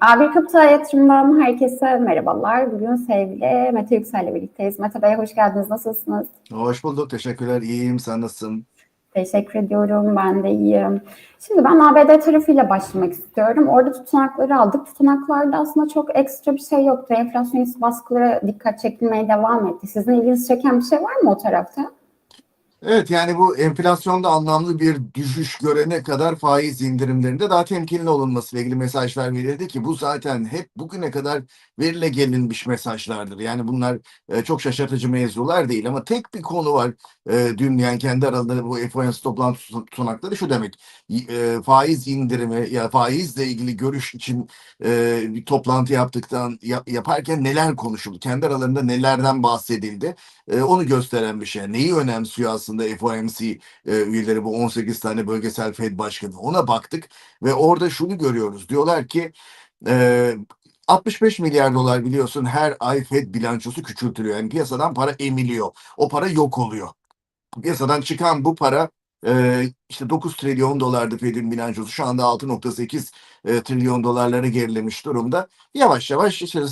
A1 Kapital Yatırım'dan herkese merhabalar. Bugün sevgili Mete Yüksel'le birlikteyiz. Mete Bey hoş geldiniz. Nasılsınız? Hoş bulduk. Teşekkürler. İyiyim. Sen nasılsın? Teşekkür ediyorum. Ben de iyiyim. Şimdi ben ABD tarafıyla başlamak istiyorum. Orada tutanakları aldık. Tutanaklarda aslında çok ekstra bir şey yoktu. Enflasyonist baskılara dikkat çekilmeye devam etti. Sizin ilginizi çeken bir şey var mı o tarafta? Evet yani bu enflasyonda anlamlı bir düşüş görene kadar faiz indirimlerinde daha temkinli olunmasıyla ilgili mesajlar verildi ki bu zaten hep bugüne kadar verile gelinmiş mesajlardır. Yani bunlar e, çok şaşırtıcı mevzular değil ama tek bir konu var e, dün yani kendi aralarında bu FOMC toplantı tutanakları şu demek e, faiz indirimi ya faizle ilgili görüş için e, bir toplantı yaptıktan yap, yaparken neler konuşuldu kendi aralarında nelerden bahsedildi e, onu gösteren bir şey. Neyi önemsiyor aslında FOMC e, üyeleri bu 18 tane bölgesel Fed başkanı ona baktık ve orada şunu görüyoruz diyorlar ki e, 65 milyar dolar biliyorsun her ay Fed bilançosu küçültülüyor. Yani piyasadan para emiliyor. O para yok oluyor. Piyasadan çıkan bu para e, işte 9 trilyon dolardı Fed'in bilançosu. Şu anda 6.8 e, trilyon dolarları gerilemiş durumda. Yavaş yavaş işte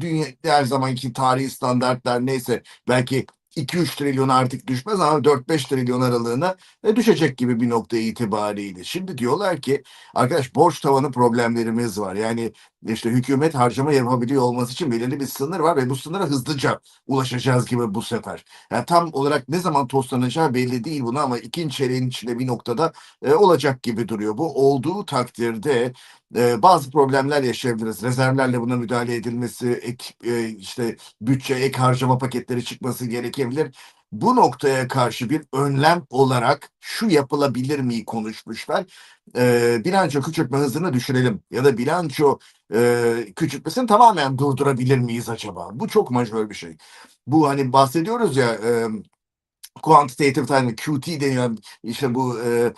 dünya her zamanki tarihi standartlar neyse belki 2-3 trilyon artık düşmez ama 4-5 trilyon aralığına e, düşecek gibi bir nokta itibariyle. Şimdi diyorlar ki arkadaş borç tavanı problemlerimiz var. Yani işte hükümet harcama yapabiliyor olması için belirli bir sınır var ve bu sınıra hızlıca ulaşacağız gibi bu sefer. Yani tam olarak ne zaman tostlanacağı belli değil bunu ama ikinci çeyreğin içinde bir noktada e, olacak gibi duruyor. Bu olduğu takdirde e, bazı problemler yaşayabiliriz. Rezervlerle buna müdahale edilmesi, ek, e, işte bütçe, ek harcama paketleri çıkması gerekebilir. Bu noktaya karşı bir önlem olarak şu yapılabilir mi konuşmuşlar. E, bilanço küçültme hızını düşürelim ya da bilanço e, küçültmesini tamamen durdurabilir miyiz acaba? Bu çok majör bir şey. Bu hani bahsediyoruz ya e, quantitative time QT deniyor işte bu e,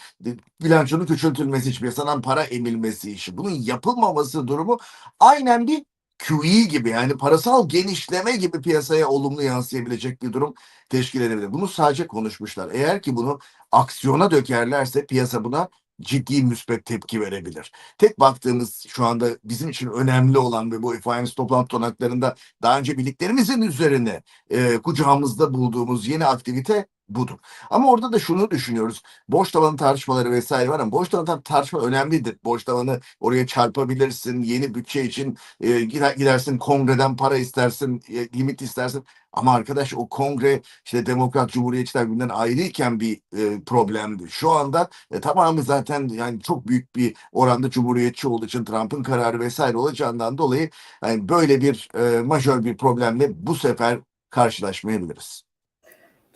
bilançonun küçültülmesi için piyasadan para emilmesi işi. Bunun yapılmaması durumu aynen bir QE gibi yani parasal genişleme gibi piyasaya olumlu yansıyabilecek bir durum teşkil edebilir. Bunu sadece konuşmuşlar. Eğer ki bunu aksiyona dökerlerse piyasa buna ciddi müspet tepki verebilir. Tek baktığımız şu anda bizim için önemli olan ve bu FOMC toplantı tonaklarında daha önce bildiklerimizin üzerine e, kucağımızda bulduğumuz yeni aktivite budur. Ama orada da şunu düşünüyoruz. Borç tavanı tartışmaları vesaire var ama borç tavanı tartışma önemlidir. Borç tavanı oraya çarpabilirsin. Yeni bütçe için e, gider, gidersin kongreden para istersin, e, limit istersin. Ama arkadaş o kongre işte demokrat cumhuriyetçiler birbirinden ayrıyken bir e, problemdi. Şu anda e, tamamı zaten yani çok büyük bir oranda cumhuriyetçi olduğu için Trump'ın kararı vesaire olacağından dolayı yani böyle bir e, majör bir problemle bu sefer karşılaşmayabiliriz.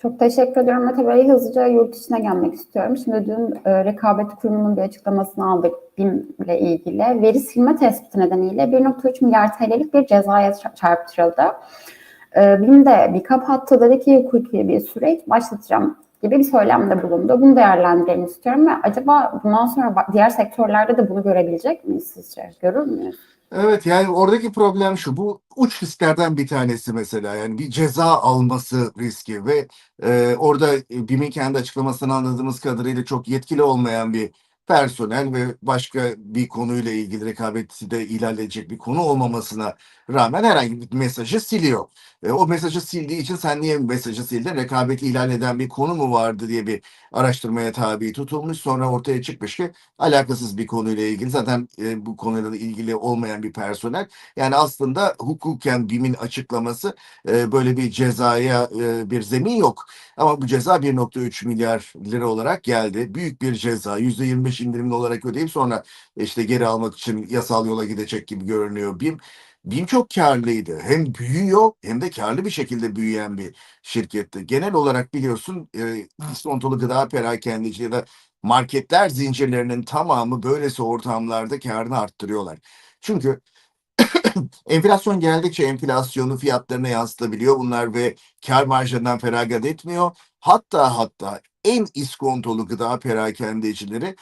Çok teşekkür ediyorum Mete Bey. Hızlıca yurt içine gelmek istiyorum. Şimdi dün e, rekabet kurumunun bir açıklamasını aldık BİM ile ilgili. Veri silme tespiti nedeniyle 1.3 milyar TL'lik bir cezaya çarptırıldı. E, BİM de bir kapattı. Dedi ki hukuki bir süreç başlatacağım gibi bir söylemde bulundu. Bunu değerlendirelim istiyorum ve acaba bundan sonra diğer sektörlerde de bunu görebilecek miyiz sizce? Görür müyüz? Evet yani oradaki problem şu bu uç risklerden bir tanesi mesela yani bir ceza alması riski ve e, orada BİM'in kendi açıklamasını anladığımız kadarıyla çok yetkili olmayan bir personel ve başka bir konuyla ilgili rekabeti de ihlal edecek bir konu olmamasına rağmen herhangi bir mesajı siliyor. E, o mesajı sildiği için sen niye mesajı sildin? Rekabeti ihlal eden bir konu mu vardı diye bir araştırmaya tabi tutulmuş. Sonra ortaya çıkmış ki alakasız bir konuyla ilgili zaten e, bu konuyla ilgili olmayan bir personel. Yani aslında hukuken BİM'in açıklaması e, böyle bir cezaya e, bir zemin yok. Ama bu ceza 1.3 milyar lira olarak geldi. Büyük bir ceza. %25 indirimli olarak ödeyip sonra işte geri almak için yasal yola gidecek gibi görünüyor BİM. BİM çok karlıydı. Hem büyüyor hem de karlı bir şekilde büyüyen bir şirketti. Genel olarak biliyorsun e, istontolu gıda perakendeci ya da marketler zincirlerinin tamamı böylesi ortamlarda karını arttırıyorlar. Çünkü enflasyon geldikçe enflasyonu fiyatlarına yansıtabiliyor bunlar ve kar marjlarından feragat etmiyor. Hatta hatta en iskontolu gıda perakendecileri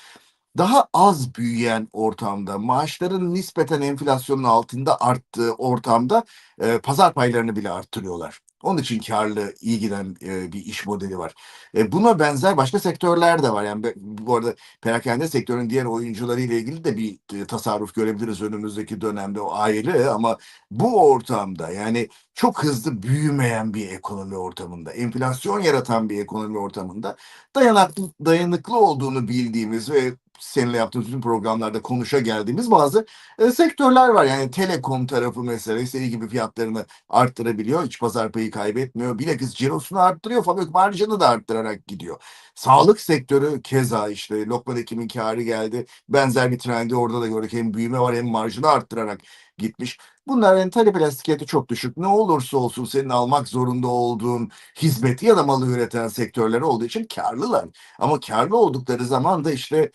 daha az büyüyen ortamda, maaşların nispeten enflasyonun altında arttığı ortamda e, pazar paylarını bile arttırıyorlar. Onun için karlı, iyi giden e, bir iş modeli var. E, buna benzer başka sektörler de var. Yani bu arada perakende sektörün diğer oyuncuları ile ilgili de bir e, tasarruf görebiliriz önümüzdeki dönemde o ayrı ama bu ortamda yani çok hızlı büyümeyen bir ekonomi ortamında, enflasyon yaratan bir ekonomi ortamında dayanaklı, dayanıklı olduğunu bildiğimiz ve seninle yaptığımız bütün programlarda konuşa geldiğimiz bazı e, sektörler var. Yani telekom tarafı mesela istediği gibi fiyatlarını arttırabiliyor. Hiç pazar payı kaybetmiyor. Bilakis cirosunu arttırıyor. Fabrik marjını da arttırarak gidiyor. Sağlık sektörü keza işte Lokman Hekim'in karı geldi. Benzer bir trendi orada da gördük. Hem büyüme var hem marjını arttırarak gitmiş. Bunların talep elastikiyeti çok düşük. Ne olursa olsun senin almak zorunda olduğun hizmeti ya da malı üreten sektörler olduğu için karlılar. Ama karlı oldukları zaman da işte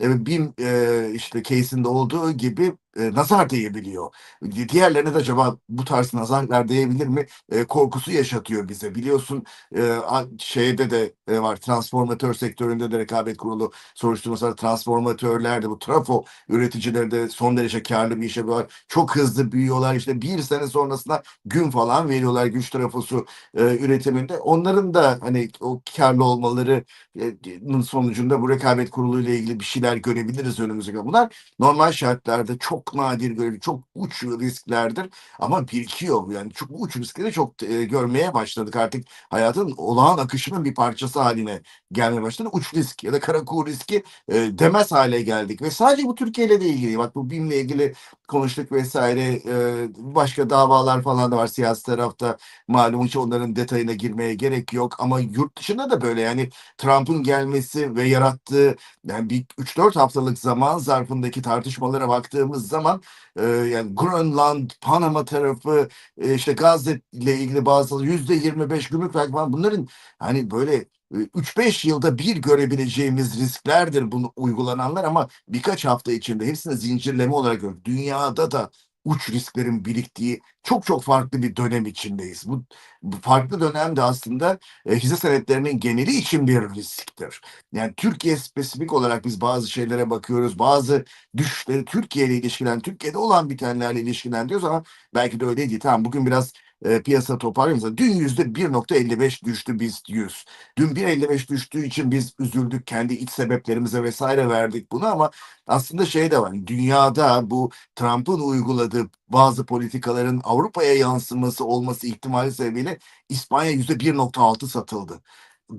e, BİM e, işte case'inde olduğu gibi e, nazar değebiliyor. Di- Diğerlerine de acaba bu tarz nazarlar değebilir mi? E, korkusu yaşatıyor bize. Biliyorsun e, şeyde de e, var transformatör sektöründe de rekabet kurulu soruşturması. Transformatörler de bu trafo üreticileri de son derece karlı bir işe var. Çok hızlı büyüyorlar. İşte bir sene sonrasında gün falan veriyorlar güç trafosu e, üretiminde. Onların da hani o karlı olmaları e, sonucunda bu rekabet kurulu ile ilgili bir şeyler görebiliriz önümüzdeki. Bunlar normal şartlarda çok nadir görevi, çok uç risklerdir ama birikiyor. Yani çok uç riskleri çok e, görmeye başladık artık. Hayatın olağan akışının bir parçası haline gelmeye başladı. Uç risk ya da kara kuğu riski e, demez hale geldik ve sadece bu Türkiye ile de ilgili. Bak bu BİM'le ilgili konuştuk vesaire. E, başka davalar falan da var siyasi tarafta. Malum hiç onların detayına girmeye gerek yok ama yurt dışında da böyle yani Trump'ın gelmesi ve yarattığı yani bir 3-4 haftalık zaman zarfındaki tartışmalara baktığımız zaman e, yani Grönland, Panama tarafı, e, işte Gazze ile ilgili bazı yüzde 25 gümrük vergi falan bunların hani böyle 3-5 yılda bir görebileceğimiz risklerdir bunu uygulananlar ama birkaç hafta içinde hepsini zincirleme olarak görüyoruz. Dünyada da uç risklerin biriktiği çok çok farklı bir dönem içindeyiz. Bu, bu farklı dönemde aslında e, hisse senetlerinin geneli için bir risktir. Yani Türkiye spesifik olarak biz bazı şeylere bakıyoruz. Bazı düşüşleri Türkiye ile ilişkilen, Türkiye'de olan bitenlerle ilişkilendiriyoruz ama belki de öyle değil. Tamam bugün biraz e, piyasa toparlıyor. Dün yüzde 1.55 düştü BIST 100. Dün 1.55 düştüğü için biz üzüldük. Kendi iç sebeplerimize vesaire verdik bunu ama aslında şey de var. Dünyada bu Trump'ın uyguladığı bazı politikaların Avrupa'ya yansıması olması ihtimali sebebiyle İspanya yüzde 1.6 satıldı.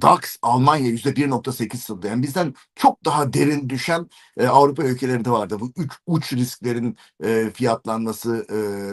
DAX Almanya yüzde 1.8 satıldı. Yani bizden çok daha derin düşen e, Avrupa ülkeleri de vardı. Bu üç uç risklerin e, fiyatlanması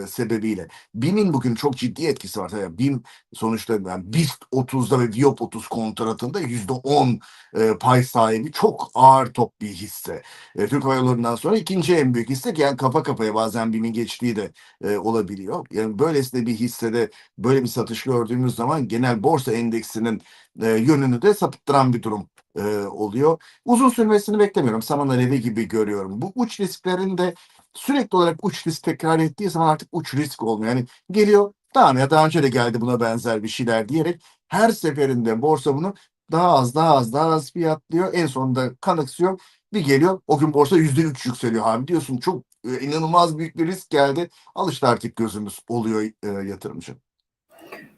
e, sebebiyle. BİM'in bugün çok ciddi etkisi var. Tabii BİM sonuçta yani BIST 30'da ve Viyop 30 kontratında yüzde 10 e, pay sahibi çok ağır top bir hisse. E, Türk Hava Yolları'ndan sonra ikinci en büyük hisse yani kafa kafaya bazen BİM'in geçtiği de e, olabiliyor. Yani böylesine bir hissede böyle bir satış gördüğümüz zaman genel borsa endeksinin e, yönünü de sapıttıran bir durum e, oluyor. Uzun sürmesini beklemiyorum. Saman alevi gibi görüyorum. Bu uç risklerin de sürekli olarak uç risk tekrar ettiği zaman artık uç risk olmuyor. Yani geliyor tamam ya daha önce de geldi buna benzer bir şeyler diyerek her seferinde borsa bunu daha az daha az daha az fiyatlıyor. En sonunda kanıksıyor. Bir geliyor o gün borsa yüzde üç yükseliyor abi diyorsun çok e, inanılmaz büyük bir risk geldi. Al işte artık gözümüz oluyor e, yatırımcı.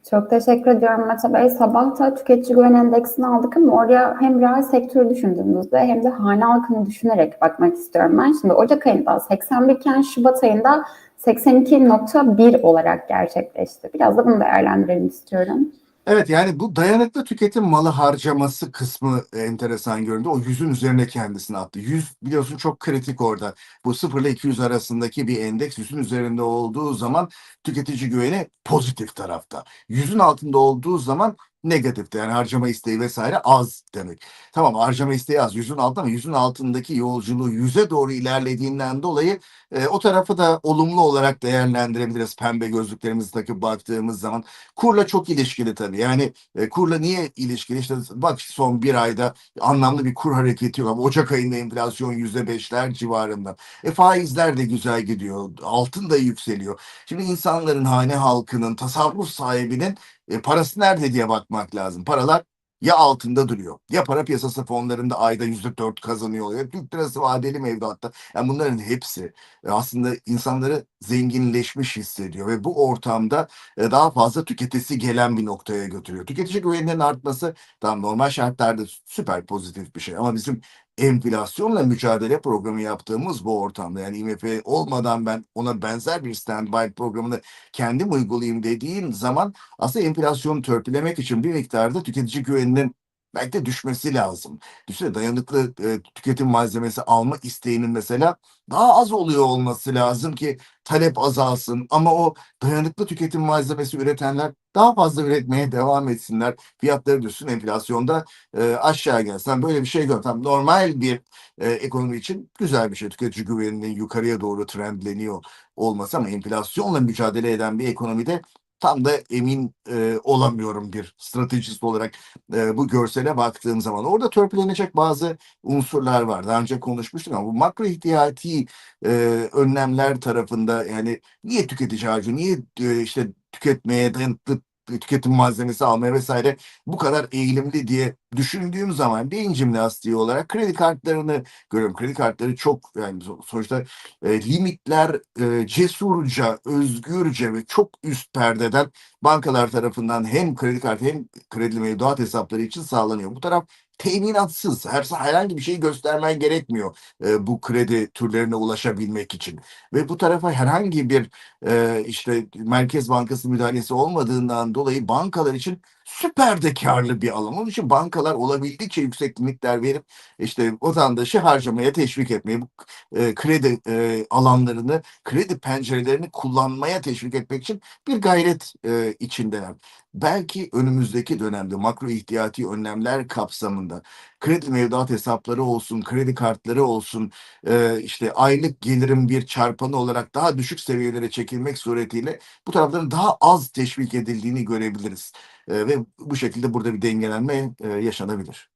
Çok teşekkür ediyorum Mete Bey. Sabah da tüketici güven endeksini aldık ama oraya hem reel sektörü düşündüğümüzde hem de hane halkını düşünerek bakmak istiyorum ben. Şimdi Ocak ayında 81 iken Şubat ayında 82.1 olarak gerçekleşti. Biraz da bunu değerlendirelim istiyorum. Evet yani bu dayanıklı tüketim malı harcaması kısmı enteresan göründü. O yüzün üzerine kendisini attı. 100 biliyorsun çok kritik orada. Bu 0 ile 200 arasındaki bir endeks yüzün üzerinde olduğu zaman tüketici güveni pozitif tarafta. Yüzün altında olduğu zaman negatifte yani harcama isteği vesaire az demek. Tamam harcama isteği az yüzün altında ama yüzün altındaki yolculuğu yüze doğru ilerlediğinden dolayı e, o tarafı da olumlu olarak değerlendirebiliriz pembe gözlüklerimizi takıp baktığımız zaman. Kurla çok ilişkili tabii. Yani e, kurla niye ilişkili? İşte bak son bir ayda anlamlı bir kur hareketi yok. Ama Ocak ayında enflasyon yüzde beşler civarında. E faizler de güzel gidiyor. Altın da yükseliyor. Şimdi insanların hane halkının, tasarruf sahibinin e, parası nerede diye bakmak lazım. Paralar ya altında duruyor ya para piyasası fonlarında ayda yüzde dört kazanıyor oluyor. Türk lirası vadeli mevduatta. Yani bunların hepsi e, aslında insanları zenginleşmiş hissediyor ve bu ortamda e, daha fazla tüketisi gelen bir noktaya götürüyor. Tüketici güveninin artması tam normal şartlarda süper pozitif bir şey ama bizim enflasyonla mücadele programı yaptığımız bu ortamda yani IMF olmadan ben ona benzer bir standby programını kendim uygulayayım dediğim zaman aslında enflasyonu törpülemek için bir miktarda tüketici güveninin belki de düşmesi lazım. Düşünsene dayanıklı e, tüketim malzemesi alma isteğinin mesela daha az oluyor olması lazım ki talep azalsın ama o dayanıklı tüketim malzemesi üretenler daha fazla üretmeye devam etsinler. Fiyatları düşsün enflasyonda e, aşağı gelsin. Böyle bir şey gör. Tam normal bir e, ekonomi için güzel bir şey. Tüketici güveninin yukarıya doğru trendleniyor olması ama enflasyonla mücadele eden bir ekonomide tam da emin e, olamıyorum bir stratejist olarak e, bu görsele baktığım zaman. Orada törpülenecek bazı unsurlar var. Daha önce konuşmuştuk ama bu makro ihtiyati e, önlemler tarafında yani niye tüketici harcıyor, niye e, işte tüketmeye dayanıklı tüketim malzemesi almaya vesaire bu kadar eğilimli diye düşündüğüm zaman beyin jimnastiği olarak kredi kartlarını görüyorum. Kredi kartları çok yani so- sonuçta e, limitler e, cesurca, özgürce ve çok üst perdeden bankalar tarafından hem kredi kartı hem kredi mevduat hesapları için sağlanıyor. Bu taraf teminatsız. Her herhangi bir şey göstermen gerekmiyor e, bu kredi türlerine ulaşabilmek için. Ve bu tarafa herhangi bir e, işte Merkez Bankası müdahalesi olmadığından dolayı bankalar için süper de karlı bir alan. Onun için bankalar olabildikçe yüksek limitler verip işte vatandaşı harcamaya teşvik etmeye, bu e, kredi e, alanlarını, kredi pencerelerini kullanmaya teşvik etmek için bir gayret e, içindeler. Belki önümüzdeki dönemde makro ihtiyati önlemler kapsamında kredi mevduat hesapları olsun, kredi kartları olsun, e, işte aylık gelirin bir çarpanı olarak daha düşük seviyelere çekilmek suretiyle bu tarafların daha az teşvik edildiğini görebiliriz. E, ve bu şekilde burada bir dengelenme e, yaşanabilir.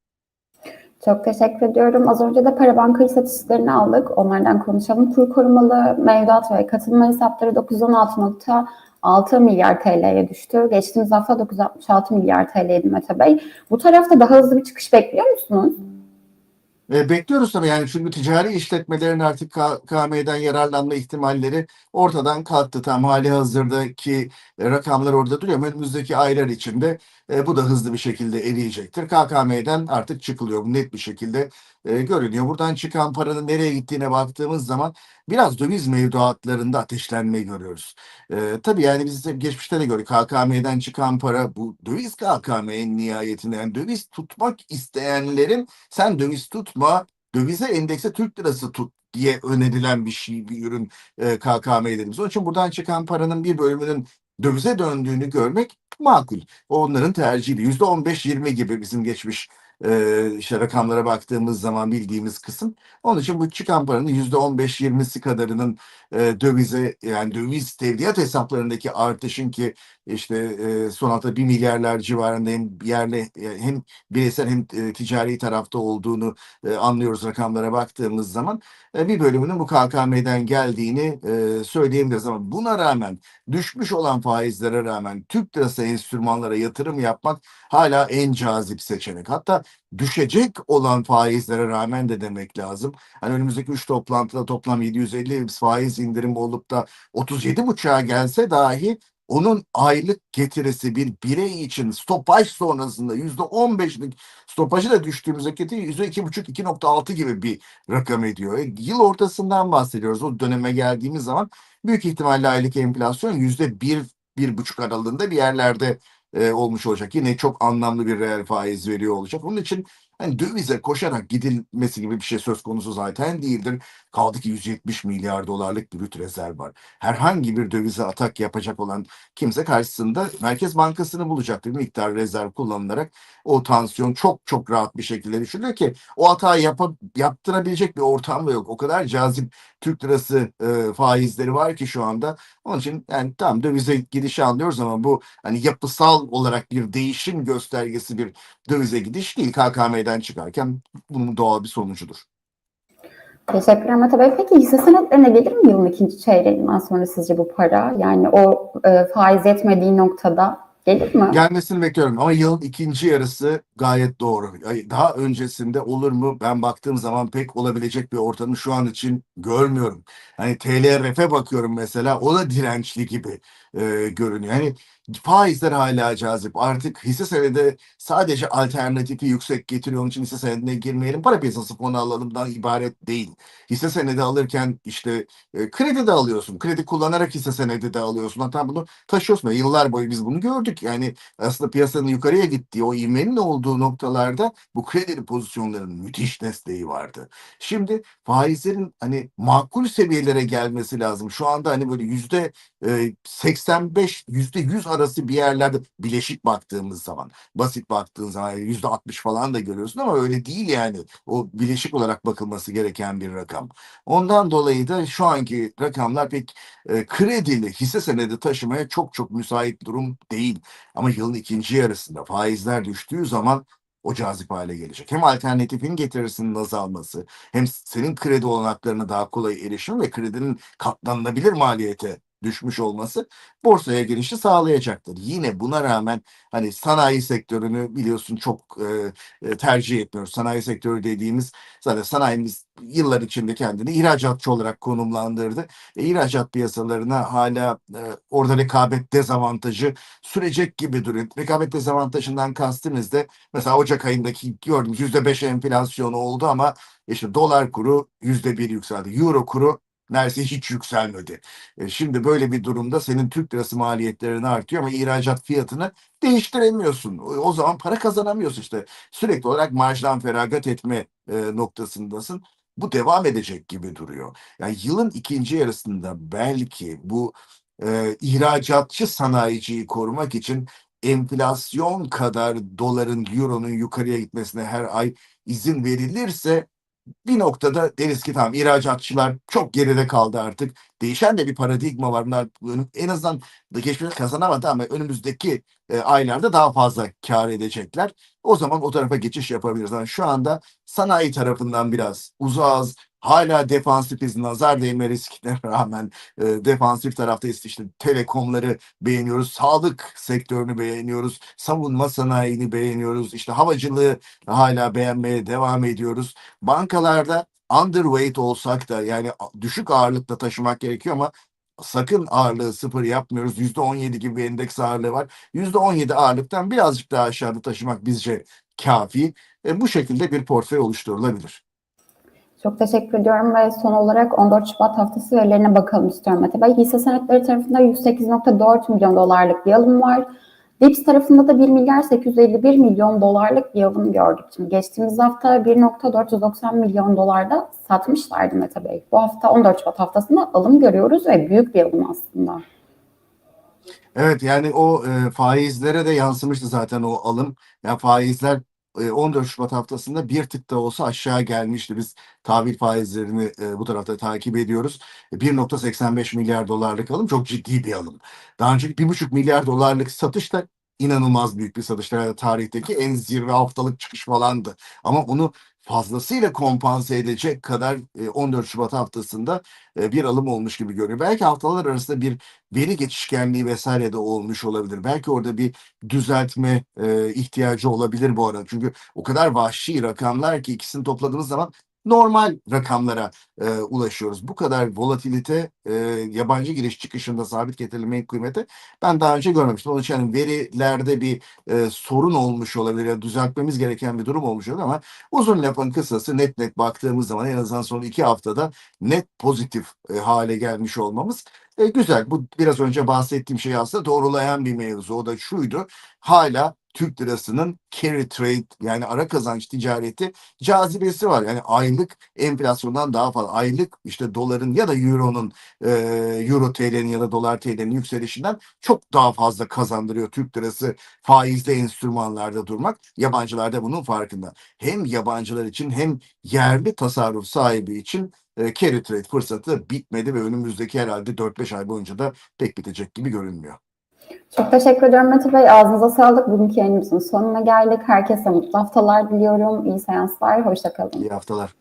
Çok teşekkür ediyorum. Az önce de para banka istatistiklerini aldık. Onlardan konuşalım. Kur korumalı mevduat ve katılma hesapları 916.6 milyar TL'ye düştü. Geçtiğimiz hafta 966 milyar TL'ydi Mete Bey. Bu tarafta daha hızlı bir çıkış bekliyor musunuz? E, bekliyoruz tabii yani çünkü ticari işletmelerin artık KM'den yararlanma ihtimalleri ortadan kalktı. Tam hali hazırdaki rakamlar orada duruyor önümüzdeki aylar içinde e, bu da hızlı bir şekilde eriyecektir. KKM'den artık çıkılıyor. Bu net bir şekilde e, görünüyor. Buradan çıkan paranın nereye gittiğine baktığımız zaman biraz döviz mevduatlarında ateşlenmeyi görüyoruz. E, tabii yani biz de geçmişte de gördük. KKM'den çıkan para bu döviz KKM'nin nihayetinde yani döviz tutmak isteyenlerin sen döviz tutma, dövize endekse Türk lirası tut diye önerilen bir şey, bir ürün e, KKM dediğimiz. Onun için buradan çıkan paranın bir bölümünün dövize döndüğünü görmek makul. Onların tercihiydi. Yüzde 15-20 gibi bizim geçmiş e, işte rakamlara baktığımız zaman bildiğimiz kısım. Onun için bu çıkan paranın yüzde 15-20'si kadarının e, dövize yani döviz tevdiat hesaplarındaki artışın ki işte e, son hafta 1 milyarlar civarında hem yerli hem bireysel hem ticari tarafta olduğunu e, anlıyoruz rakamlara baktığımız zaman e, bir bölümünün bu KKM'den geldiğini e, söyleyebiliriz ama buna rağmen düşmüş olan faizlere rağmen Türk lirası enstrümanlara yatırım yapmak hala en cazip seçenek. Hatta düşecek olan faizlere rağmen de demek lazım. Hani önümüzdeki 3 toplantıda toplam 750 faiz indirimi olup da 37,5'a gelse dahi onun aylık getirisi bir birey için stopaj sonrasında yüzde 15'lik stopajı da düştüğümüzde getiri yüzde 2,5-2,6 gibi bir rakam ediyor. E, yıl ortasından bahsediyoruz. O döneme geldiğimiz zaman büyük ihtimalle aylık enflasyon yüzde bir, bir buçuk aralığında bir yerlerde e, olmuş olacak. Yine çok anlamlı bir reel faiz veriyor olacak. Onun için hani dövize koşarak gidilmesi gibi bir şey söz konusu zaten değildir. Kaldı ki 170 milyar dolarlık brüt rezerv var. Herhangi bir dövize atak yapacak olan kimse karşısında Merkez Bankası'nı bulacaktır. Bir miktar rezerv kullanılarak o tansiyon çok çok rahat bir şekilde düşürülüyor ki o hatayı yap yaptırabilecek bir ortam da yok. O kadar cazip Türk lirası e, faizleri var ki şu anda. Onun için yani tam dövize gidişi anlıyoruz ama bu hani yapısal olarak bir değişim göstergesi bir dövize gidiş değil. KKM'den çıkarken bunun doğal bir sonucudur. Teşekkürler Mete Bey. Peki hisse senetlerine gelir mi yılın ikinci çeyreğinden sonra sizce bu para? Yani o e, faiz yetmediği noktada gelir mi? Gelmesini bekliyorum ama yılın ikinci yarısı gayet doğru. Daha öncesinde olur mu? Ben baktığım zaman pek olabilecek bir ortamı şu an için görmüyorum. Hani TLRF'e bakıyorum mesela o da dirençli gibi e, görünüyor. Hani faizler hala cazip. Artık hisse senedi sadece alternatifi yüksek getiriyor. Onun için hisse senedine girmeyelim. Para piyasası fonu alalımdan ibaret değil. Hisse senedi alırken işte e, kredi de alıyorsun. Kredi kullanarak hisse senedi de alıyorsun. Hatta bunu taşıyorsun. Yıllar boyu biz bunu gördük. Yani aslında piyasanın yukarıya gittiği o ivmenin olduğu noktalarda bu kredi pozisyonların müthiş desteği vardı. Şimdi faizlerin hani makul seviyelere gelmesi lazım. Şu anda hani böyle yüzde e, 85 yüzde 100 arası bir yerlerde bileşik baktığımız zaman basit baktığın zaman yüzde 60 falan da görüyorsun ama öyle değil yani. O bileşik olarak bakılması gereken bir rakam. Ondan dolayı da şu anki rakamlar pek e, kredili hisse senedi taşımaya çok çok müsait durum değil. Ama yılın ikinci yarısında faizler düştüğü zaman o cazip hale gelecek. Hem alternatifin getirisinin azalması, hem senin kredi olanaklarına daha kolay erişim ve kredinin katlanılabilir maliyete düşmüş olması borsaya girişi sağlayacaktır. Yine buna rağmen hani sanayi sektörünü biliyorsun çok e, e, tercih etmiyoruz. Sanayi sektörü dediğimiz zaten sanayimiz yıllar içinde kendini ihracatçı olarak konumlandırdı. E, ihracat piyasalarına hala e, orada rekabet dezavantajı sürecek gibi duruyor. Rekabet dezavantajından kastımız da mesela Ocak ayındaki gördüğümüz %5 enflasyonu oldu ama işte dolar kuru %1 yükseldi. Euro kuru neredeyse hiç yükselmedi. E, şimdi böyle bir durumda senin Türk lirası maliyetlerin artıyor ama ihracat fiyatını değiştiremiyorsun. O, o zaman para kazanamıyorsun işte. Sürekli olarak marjdan feragat etme e, noktasındasın. Bu devam edecek gibi duruyor. Yani yılın ikinci yarısında belki bu e, ihracatçı sanayiciyi korumak için enflasyon kadar doların, euronun yukarıya gitmesine her ay izin verilirse bir noktada deriz ki tamam ihracatçılar çok geride kaldı artık. Değişen de bir paradigma var. Bunlar en azından geçmişte kazanamadı ama önümüzdeki e, aylarda daha fazla kar edecekler. O zaman o tarafa geçiş yapabiliriz. Yani şu anda sanayi tarafından biraz uzağız. Hala defansifiz nazar değme riskine rağmen e, defansif taraftayız. İşte telekomları beğeniyoruz, sağlık sektörünü beğeniyoruz, savunma sanayini beğeniyoruz, işte havacılığı hala beğenmeye devam ediyoruz. Bankalarda underweight olsak da yani düşük ağırlıkla taşımak gerekiyor ama sakın ağırlığı sıfır yapmıyoruz. Yüzde on yedi gibi bir endeks ağırlığı var. Yüzde on yedi ağırlıktan birazcık daha aşağıda taşımak bizce kafi. E, bu şekilde bir portföy oluşturulabilir. Çok teşekkür ediyorum ve son olarak 14 Şubat haftası verilerine bakalım istiyorum Mete. Hisse senetleri tarafında 108.4 milyon dolarlık bir alım var. DIPS tarafında da 1 milyar 851 milyon dolarlık bir alım gördük. Şimdi geçtiğimiz hafta 1.490 milyon dolarda satmışlardı Mete Bey. Bu hafta 14 Şubat haftasında alım görüyoruz ve büyük bir alım aslında. Evet yani o e, faizlere de yansımıştı zaten o alım. Yani faizler 14 Şubat haftasında bir tık da olsa aşağı gelmişti. Biz tahvil faizlerini e, bu tarafta takip ediyoruz. E, 1.85 milyar dolarlık alım çok ciddi bir alım. Daha önceki 1.5 milyar dolarlık satış da inanılmaz büyük bir satış. Yani tarihteki en zirve haftalık çıkış falandı. Ama bunu fazlasıyla kompanse edecek kadar e, 14 Şubat haftasında e, bir alım olmuş gibi görünüyor. Belki haftalar arasında bir veri geçişkenliği vesaire de olmuş olabilir. Belki orada bir düzeltme e, ihtiyacı olabilir bu arada. Çünkü o kadar vahşi rakamlar ki ikisini topladığımız zaman normal rakamlara e, ulaşıyoruz. Bu kadar volatilite e, yabancı giriş çıkışında sabit getirilmeyin kıymeti ben daha önce görmemiştim. Onun için hani verilerde bir e, sorun olmuş olabilir ya düzeltmemiz gereken bir durum olmuş olabilir ama uzun lafın kısası net net baktığımız zaman en azından son iki haftada net pozitif e, hale gelmiş olmamız e, güzel. Bu biraz önce bahsettiğim şeyi aslında doğrulayan bir mevzu. O da şuydu. Hala Türk lirasının carry trade yani ara kazanç ticareti cazibesi var. Yani aylık enflasyondan daha fazla. Aylık işte doların ya da euronun e, euro TL'nin ya da dolar TL'nin yükselişinden çok daha fazla kazandırıyor Türk lirası faizli enstrümanlarda durmak. Yabancılar da bunun farkında. Hem yabancılar için hem yerli tasarruf sahibi için e, carry trade fırsatı bitmedi ve önümüzdeki herhalde 4-5 ay boyunca da pek bitecek gibi görünmüyor. Çok teşekkür ediyorum Mete Bey. Ağzınıza sağlık. Bugünkü yayınımızın sonuna geldik. Herkese mutlu haftalar diliyorum. İyi seanslar. Hoşçakalın. İyi haftalar.